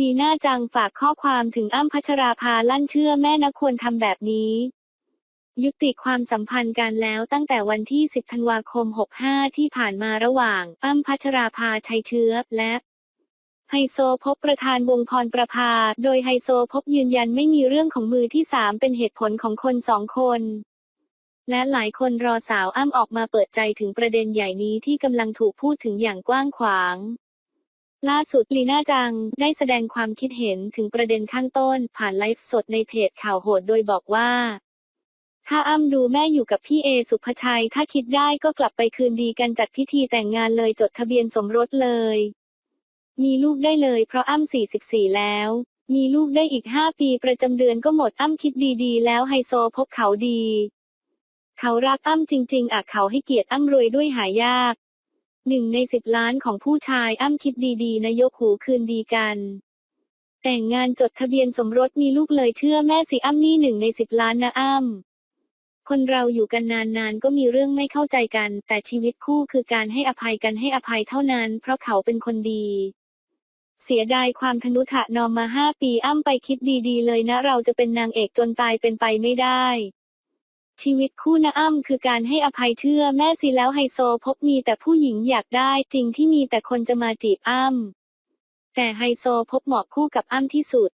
ลีน่าจังฝากข้อความถึงอ้ำพัชราภาลั่นเชื่อแม่นะควรทำแบบนี้ ยุติความสัมพันธ์กันแล้วตั้งแต่วันที่ 10 ธันวาคม 65 ที่ผ่านมาระหว่างอ้ำพัชราภาชัยเชื้อและไฮโซพบประธานวงพรประภา โดยไฮโซพบยืนยันไม่มีเรื่องของมือที่สามเป็นเหตุผลของคนสองคน และหลายคนรอสาวอ้ำออกมาเปิดใจถึงประเด็นใหญ่นี้ที่กำลังถูกพูดถึงอย่างกว้างขวาง ล่าสุดลีน่าจังได้แสดงความคิดเห็นถึงประเด็นข้างต้น ผ่านไลฟ์สดในเพจข่าวโหดโดยบอกว่า ถ้าอ้ำดูแม่อยู่กับพี่เอสุภชัย ถ้าคิดได้ก็กลับไปคืนดีกันจัดพิธีแต่งงานเลยจดทะเบียนสมรสเลย มีลูกได้เลยเพราะอ้ำ44 แล้ว มีลูกได้อีก 5 ปีประจำเดือนก็หมดอ้ำคิดดีๆ แล้วไฮโซพบเขาดี เขารักอ้ำจริง ๆอะเขาให้เกียรติอ้ำรวยด้วยหายาก หนึ่งในสิบล้านของผู้ชายอ้ำคิดดีๆนายกหูคืนดีกัน แต่งงานจดทะเบียนสมรสมีลูกเลยเชื่อแม่สิอ้ำนี่หนึ่งในสิบล้านนะอ้ำคนเราอยู่กันนานๆก็มีเรื่องไม่เข้าใจกัน แต่ชีวิตคู่คือการให้อภัยกันให้อภัยเท่านั้น เพราะเขาเป็นคนดี เสียดายความทนุถนอมมาห้าปีอ้ำไปคิดดีๆเลยนะ เราจะเป็นนางเอกจนตายเป็นไปไม่ได้ ชีวิตคู่นะอ้ำคือการให้อภัยเชื่อแม่สิแล้วไฮโซพบมีแต่ผู้หญิงอยากได้จริงที่มีแต่คนจะมาจีบอ้ำแต่ไฮโซพบเหมาะคู่กับอ้ำที่สุด